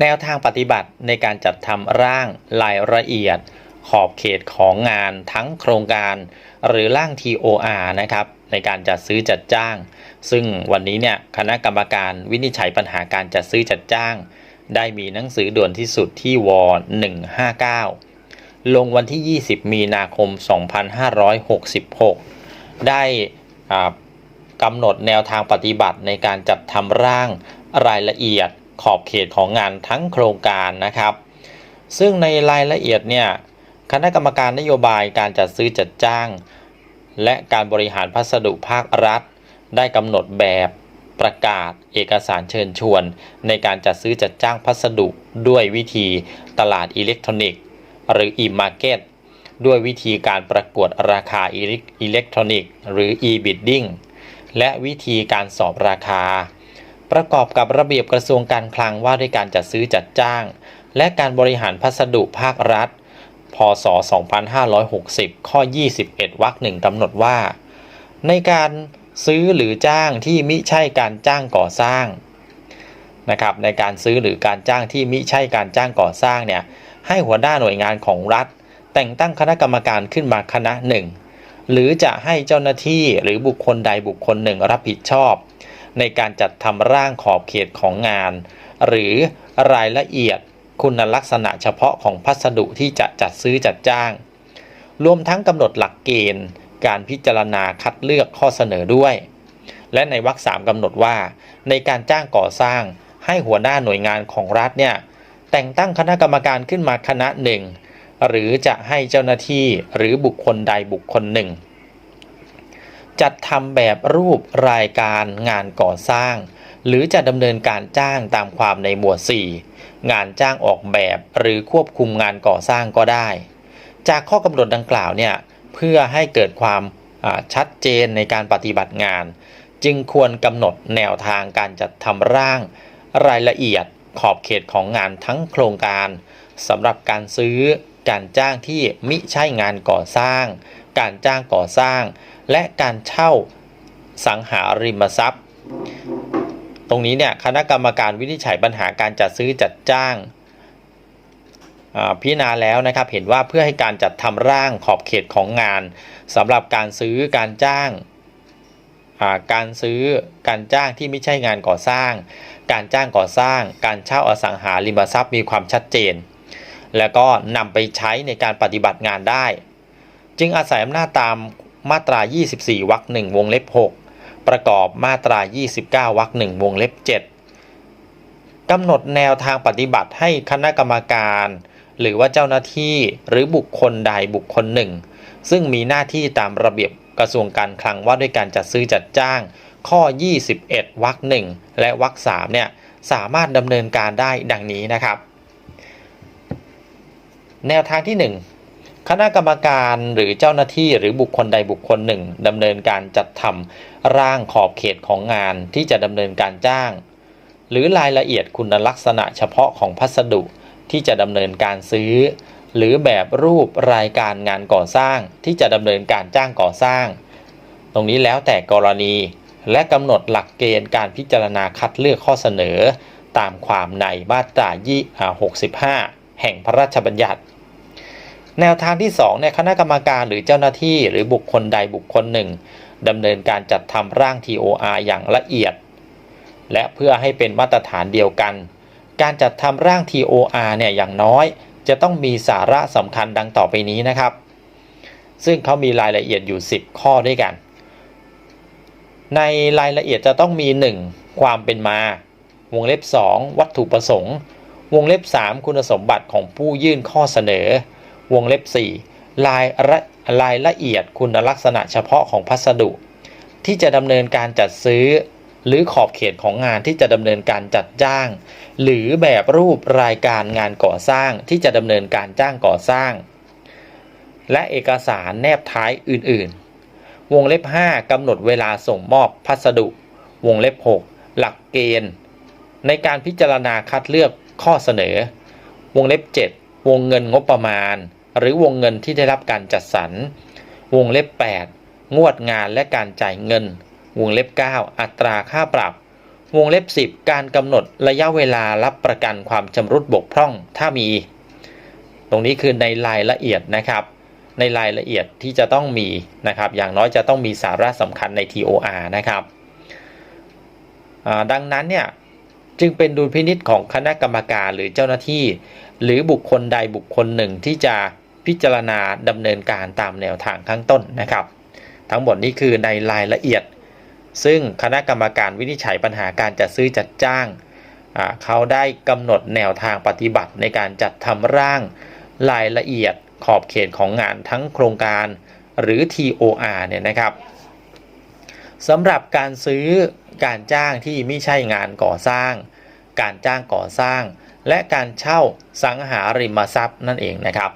แนวทางปฏิบัติในการจัดทำร่างรายละเอียด ขอบเขตของงานทั้งโครงการ หรือร่าง TOR นะครับในการจัดซื้อจัดจ้าง ซึ่งวันนี้เนี่ยคณะกรรมการวินิจฉัยปัญหาการจัดซื้อจัดจ้าง ได้มีหนังสือด่วนที่สุดที่ว159 ลงวันที่ 20 มีนาคม 2566 ได้กำหนดแนวทางปฏิบัติในการจัดทำร่างรายละเอียด ขอบเขตของงานทั้งโครงการนะครับ ซึ่งในรายละเอียดเนี่ยคณะกรรมการนโยบายการจัดซื้อจัดจ้าง และการบริหารพัสดุภาครัฐ ได้กำหนดแบบประกาศเอกสารเชิญชวน ในการจัดซื้อจัดจ้างพัสดุด้วยวิธีตลาดอิเล็กทรอนิกส์ หรือ e-market ด้วยวิธีการประกวดราคาอิเล็กอิเล็กทรอนิกส์ หรือ e-bidding และวิธีการสอบราคา ประกอบกับระเบียบกระทรวงการคลังว่าด้วยการจัดซื้อจัดจ้าง และการบริหารพัสดุภาครัฐ พศ 2560 ข้อ 21 วรรคหนึ่งกำหนดว่า ในการซื้อหรือจ้างที่มิใช่การจ้างก่อสร้างนะครับในการซื้อหรือการจ้างที่มิใช่การจ้างก่อสร้างเนี่ยให้หัวหน้าหน่วยงานของรัฐ แต่งตั้งคณะกรรมการขึ้นมาคณะหนึ่งหรือจะให้เจ้าหน้าที่หรือบุคคลใดบุคคลหนึ่งรับผิดชอบ ในการจัดทำร่างขอบเขตของงาน หรือรายละเอียดคุณลักษณะเฉพาะของพัสดุที่จะจัดซื้อจัดจ้าง รวมทั้งกำหนดหลักเกณฑ์ การพิจารณาคัดเลือกข้อเสนอด้วย และในวรรคสามกำหนดว่า ในการจ้างก่อสร้างให้หัวหน้าหน่วยงานของรัฐเนี่ยแต่งตั้งคณะกรรมการขึ้นมาคณะหนึ่งหรือจะให้เจ้าหน้าที่หรือบุคคลใดบุคคลหนึ่ง จัดทำแบบรูปรายการงานก่อสร้าง หรือจะดำเนินการจ้างตามความในหมวด 4 งานจ้างออกแบบหรือควบคุมงานก่อสร้างก็ได้ จากข้อกำหนดดังกล่าวเนี่ยเพื่อให้เกิดความชัดเจนในการปฏิบัติงาน จึงควรกำหนดแนวทางการจัดทำร่าง รายละเอียดขอบเขตของงานทั้งโครงการสำหรับการซื้อ การจ้างที่มิใช่งานก่อสร้าง การจ้างก่อสร้าง และการเช่าสังหาริมทรัพย์ ตรงนี้เนี่ยคณะกรรมการวินิจฉัยปัญหาการจัดซื้อจัดจ้างพิจารณาแล้วนะครับเห็นว่าเพื่อให้การจัดทำร่างขอบเขตของงานสำหรับการซื้อการจ้างการซื้อการจ้างที่ไม่ใช่งานก่อสร้าง การจ้างก่อสร้าง การเช่าอสังหาริมทรัพย์มีความชัดเจน แล้วก็นำไปใช้ในการปฏิบัติงานได้ จึงอาศัยอำนาจตามมาตรา 24 วรรคหนึ่งวงเล็บ 6 ประกอบมาตรา 29 วรรคหนึ่งวงเล็บ 7กำหนดแนวทางปฏิบัติให้คณะกรรมการ หรือว่าเจ้าหน้าที่หรือบุคคลใดบุคคลหนึ่ง ซึ่งมีหน้าที่ตามระเบียบกระทรวงการคลังว่าด้วยการจัดซื้อจัดจ้าง ข้อ 21วรรคหนึ่งและวรรคสามเนี่ยสามารถดำเนินการได้ดังนี้นะครับ แนวทางที่ 1 คณะกรรมการหรือเจ้าหน้าที่หรือบุคคลใดบุคคลหนึ่งดำเนินการจัดทำร่างขอบเขตของงานที่จะดำเนินการจ้าง หรือรายละเอียดคุณลักษณะเฉพาะของพัสดุที่จะดำเนินการซื้อ หรือแบบรูปรายการงานก่อสร้างที่จะดำเนินการจ้างก่อสร้าง ตรงนี้แล้วแต่กรณี และกำหนดหลักเกณฑ์การพิจารณาคัดเลือกข้อเสนอ ตามความในมาตรา65 แห่งพระราชบัญญัติ แนวทางที่2เนี่ยคณะกรรมการหรือเจ้าหน้าที่หรือบุคคลใดบุคคลหนึ่งดำเนินการจัดทำร่าง TOR อย่างละเอียด และเพื่อให้เป็นมาตรฐานเดียวกัน การจัดทำร่าง TOR เนี่ยอย่างน้อย จะต้องมีสาระสำคัญดังต่อไปนี้นะครับ ซึ่งเขามีรายละเอียดอยู่ 10 ข้อด้วยกัน ในรายละเอียดจะต้องมี 1. ความเป็นมา วงเล็บ 2 วัตถุประสงค์ วงเล็บ 3 คุณสมบัติของผู้ยื่นข้อเสนอ วงเล็บ 4 รายละรายละเอียดคุณลักษณะเฉพาะของพัสดุ ที่จะดำเนินการจัดซื้อ หรือขอบเขตของงานที่จะดำเนินการจัดจ้าง หรือแบบรูปรายการงานก่อสร้างที่จะดำเนินการจ้างก่อสร้าง และเอกสารแนบท้ายอื่นๆ วงเล็บ 5กำหนดเวลาส่งมอบพัสดุ วงเล็บ 6 หลักเกณฑ์ ในการพิจารณาคัดเลือก ข้อเสนอ วงเล็บ 7 วงเงินงบประมาณ หรือวงเงินที่ได้รับการจัดสรร วงเล็บ 8 งวดงานและการจ่ายเงิน วงเล็บ 9 อัตราค่าปรับ วงเล็บ 10 การกำหนดระยะเวลารับประกันความชำรุดบกพร่องถ้ามี ตรงนี้คือในรายละเอียดนะครับ ในรายละเอียดที่จะต้องมีนะครับ อย่างน้อยจะต้องมีสาระสำคัญใน TOR นะครับดังนั้นเนี่ย จึงเป็นดุลพินิษของคณะกรรมการหรือเจ้าหน้าที่ หรือบุคคลใดบุคคลหนึ่งที่จะพิจารณาดำเนินการตามแนวทางข้างต้นนะครับ ทั้งหมดนี้คือในรายละเอียด ซึ่งคณะกรรมการวินิจฉัยปัญหาการจัดซื้อจัดจ้าง เขาได้กำหนดแนวทางปฏิบัติในการจัดทำร่างรายละเอียดขอบเขตของงานทั้งโครงการหรือ TOR เนี่ยนะครับ สำหรับการซื้อการจ้างที่ไม่ใช่งานก่อสร้าง การจ้างก่อสร้าง และการเช่าสังหาริมทรัพย์นั่นเองนะครับ